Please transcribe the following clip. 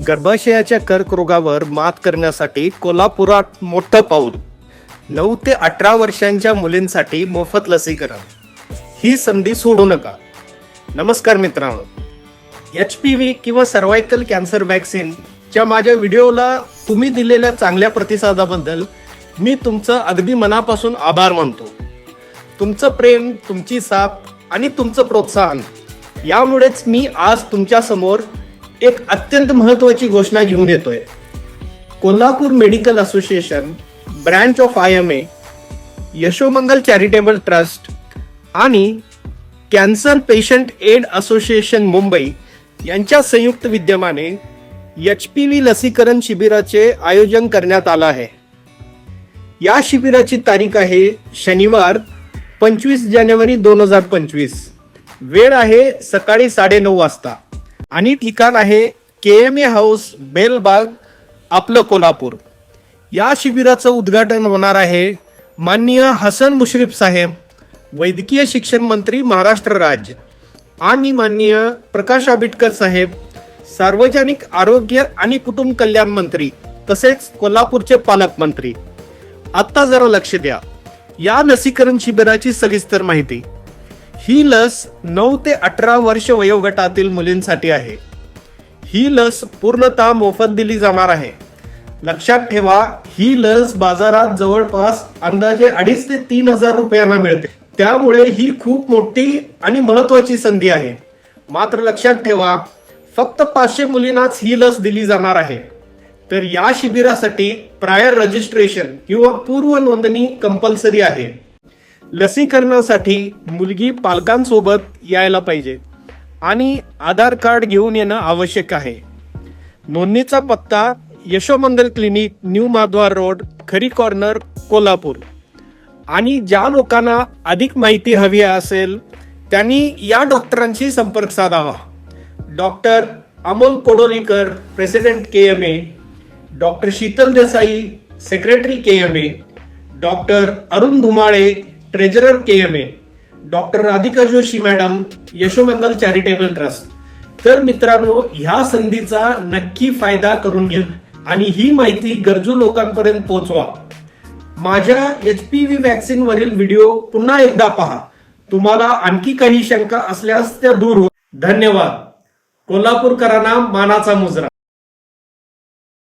गर्भाशयाच्या कर्करोगावर मात करण्यासाठी कोल्हापुरात मोठं पाऊल. नऊ ते अठरा वर्षांच्या मुलींसाठी मोफत लसीकरण. ही संधी सोडू नका. नमस्कार मित्रांनो. एच पी व्ही किंवा सर्वायकल कॅन्सर व्हॅक्सिनच्या माझ्या व्हिडिओला तुम्ही दिलेल्या चांगल्या प्रतिसादाबद्दल मी तुमचं अगदी मनापासून आभार मानतो. तुमचं प्रेम तुमची साथ आणि तुमचं प्रोत्साहन यामुळेच मी आज तुमच्यासमोर एक अत्यंत महत्वाची घोषणा घेऊन येतोय. Kolhapur medical association branch of I M A Yashomangal charitable trust आणि cancer patient aid association Mumbai यांच्या संयुक्त विद्यमाने एच पी व्ही लसीकरण शिबिराचे आयोजन करण्यात आलं आहे. या शिबिराची तारीख आहे शनिवार पंचवीस जानेवारी दोन हजार पंचवीस. वेळ आहे सकाळी साडेनऊ वाजता. आणि ठिकाण आहे K M A house Belbag आपलं कोल्हापूर. या शिबिराचं उद्घाटन होणार आहे माननीय हसन मुश्रीफ साहेब वैद्यकीय शिक्षण मंत्री महाराष्ट्र राज्य आणि माननीय प्रकाश आंबेडकर साहेब सार्वजनिक आरोग्य आणि कुटुंब कल्याण मंत्री तसेच कोल्हापूरचे पालकमंत्री. आत्ता जरा लक्ष द्या. या लसीकरण शिबिराची सविस्तर माहिती. ही लस नऊ ते अठरा वर्ष वयोगटातील मुलींसाठी आहे. ही लस पूर्णतः मोफत दिली जाणार आहे. लक्षात ठेवा ही लस बाजारात जवळपास अंदाजे अडीच ते तीन हजार रुपयांना मिळते. त्यामुळे ही खूप मोठी आणि महत्वाची संधी आहे. मात्र लक्षात ठेवा फक्त पाचशे मुलींनाच ही लस दिली जाणार आहे. तर या शिबिरासाठी प्रायर रजिस्ट्रेशन किंवा पूर्व नोंदणी कंपल्सरी आहे. लसीकरणासाठी मुलगी पालकांसोबत यायला पाहिजे. आणि आधार कार्ड घेऊन येणं आवश्यक आहे. नोंदणीचा पत्ता Yashomangal clinic new Mahadwar road Khari corner Kolhapur. आणि ज्या लोकांना अधिक माहिती हवी असेल त्यांनी या डॉक्टरांशी संपर्क साधावा. Doctor Amol Kodolikar president K M A. Doctor Sheetal Desai secretary K M A. Doctor Arun Dhumale treasurer K M A doctor Radhika Joshi madam Yashomangal charitable trust. तर मित्रांनो ह्या संधीचा नक्की फायदा करून घ्या आणि ही माहिती गरजू लोकांपर्यंत पोहोचवा. माझ्या एच पी व्ही वॅक्सिन वरील व्हिडिओ पुन्हा एकदा पहा. तुम्हाला आणखी काही शंका असल्यास त्या दूर हो. धन्यवाद. कोल्हापूरकरांना मानाचा मुजरा.